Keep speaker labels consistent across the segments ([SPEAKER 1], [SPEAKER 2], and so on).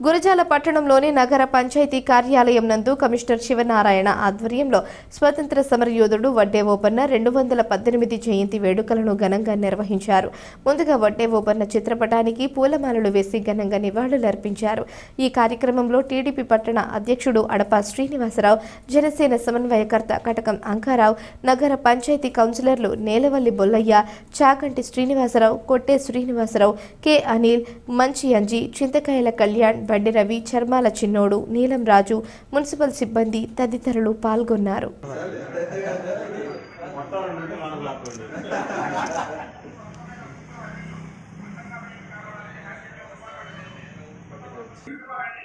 [SPEAKER 1] గురజాల పట్టణంలోని నగర పంచాయతీ కార్యాలయం నందు కమిషనర్ శివనారాయణ ఆధ్వర్యంలో స్వతంత్ర సమరయోధుడు వడ్డే ఓపన్న రెండు వందల పద్దెనిమిది జయంతి వేడుకలను ఘనంగా నిర్వహించారు. ముందుగా వడ్డే ఓపన్న చిత్రపటానికి పూలమాలలు వేసి ఘనంగా నివాళులర్పించారు. ఈ కార్యక్రమంలో టీడీపీ పట్టణ అధ్యక్షుడు అడప శ్రీనివాసరావు జనసేన సమన్వయకర్త కటకం అంకారావు నగర పంచాయతీ కౌన్సిలర్లు నేలవల్లి బొల్లయ్య చాకంటి శ్రీనివాసరావు కొట్టే శ్రీనివాసరావు కె అనిల్ మంచి అంజి చింతకాయల కళ్యాణ్ బండి రవి చర్మాల చిన్నోడు నీలం రాజు మున్సిపల్ సిబ్బంది తదితరులు పాల్గొన్నారు.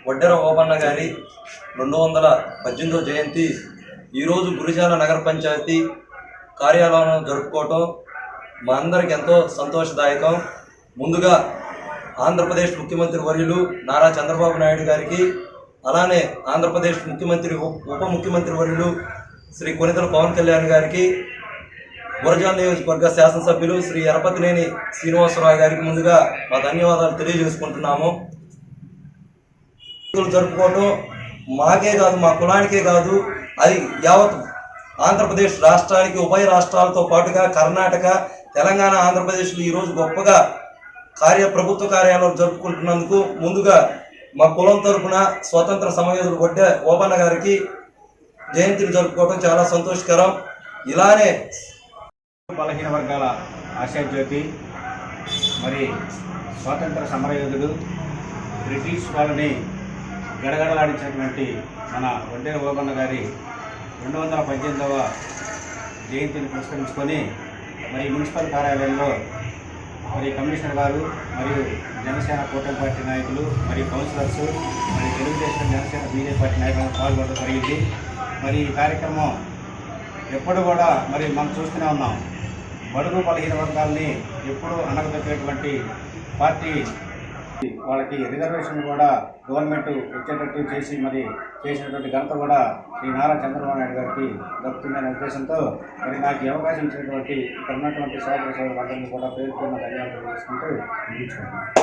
[SPEAKER 2] వడ్డెర ఓబన్న గారి రెండు వందల పద్దెనిమిదో జయంతి ఈరోజు గురిజాల నగర పంచాయతీ కార్యాలయంలో జరుపుకోవటం మా అందరికి ఎంతో సంతోషదాయకం. ముందుగా ఆంధ్రప్రదేశ్ ముఖ్యమంత్రి వర్యులు నారా చంద్రబాబు నాయుడు గారికి అలానే ఆంధ్రప్రదేశ్ ముఖ్యమంత్రి ఉప ముఖ్యమంత్రి వర్యులు శ్రీ కొనితల పవన్ కళ్యాణ్ గారికి గురజాల నియోజకవర్గ శాసనసభ్యులు శ్రీ ఎరపతినేని శ్రీనివాసరావు గారికి ముందుగా మా ధన్యవాదాలు తెలియజేసుకుంటున్నాము. జరుపుకోవటం మాకే కాదు మా కులానికే కాదు అది యావత్ ఆంధ్రప్రదేశ్ రాష్ట్రానికి ఉభయ రాష్ట్రాలతో పాటుగా కర్ణాటక తెలంగాణ ఆంధ్రప్రదేశ్లు ఈరోజు గొప్పగా కార్య ప్రభుత్వ కార్యాలయం జరుపుకుంటున్నందుకు ముందుగా మా కులం తరపున స్వతంత్ర సమయోధుడు కొట్టే ఓబన్న గారికి జయంతిని జరుపుకోవడం చాలా సంతోషకరం. ఇలానే
[SPEAKER 3] బలహీన వర్గాల ఆశాజ్యోతి మరి స్వాతంత్ర సమరయోధుడు బ్రిటిష్ వాళ్ళని గడగడలాడించినటువంటి మన వడ్డేర ఓబన్న గారి రెండు వందల పద్దెనిమిదవ జయంతిని పురస్కరించుకొని మరి మున్సిపల్ కార్యాలయంలో మరి కమిషనర్ గారు మరియు జనసేన కూటమి పార్టీ నాయకులు మరియు కౌన్సిలర్స్ మరి తెలుగుదేశం జనసేన బీజేపీ పార్టీ నాయకులను పాల్గొనడం జరిగింది. మరి ఈ కార్యక్రమం ఎప్పుడు కూడా మరి మనం చూస్తూనే ఉన్నాం. బడుగు బలహీన వర్గాల్ని ఎప్పుడూ అనగదొక్కేటువంటి పార్టీ వాళ్ళకి రిజర్వేషన్ కూడా గవర్నమెంట్ వచ్చేటట్టు చేసి మరి చేసినటువంటి ఘనత కూడా శ్రీ నారా చంద్రబాబు నాయుడు గారికి దక్కుతుందనే ఉద్దేశంతో మరి నాకు అవకాశం ఇచ్చినటువంటి ఇక్కడ ఉన్నటువంటి సోదర సోదరులందరినీ కూడా పేరుకున్న ధన్యవాదాలు చేసుకుంటూ ముగించుకుంటున్నాను.